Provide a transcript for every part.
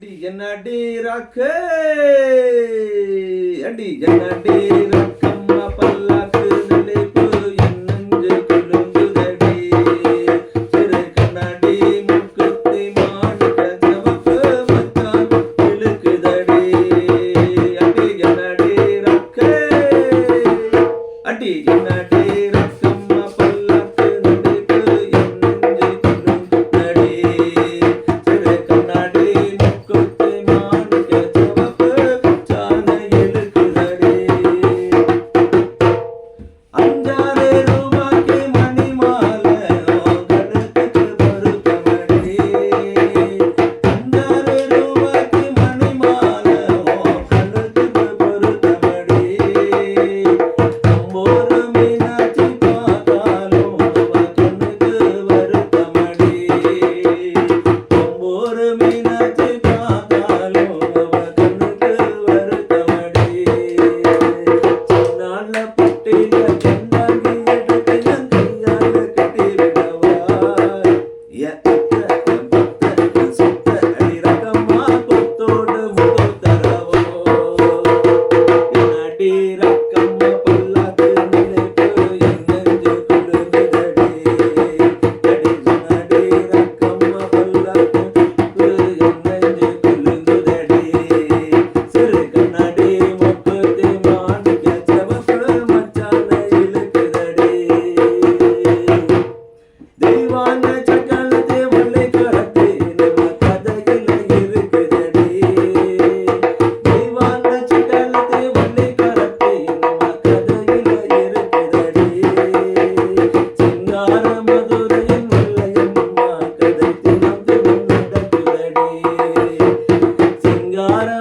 என்னடி ராக்கு? அடி என்னடி ரக்கம்மா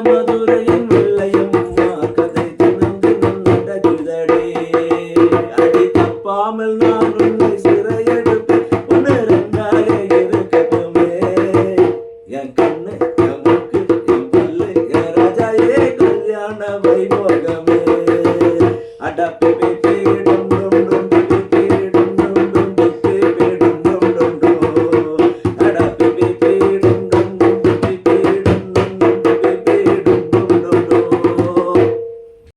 மதுரையின் வெள்ளையம்மா கதை தினம் தினம் நடக்குதடே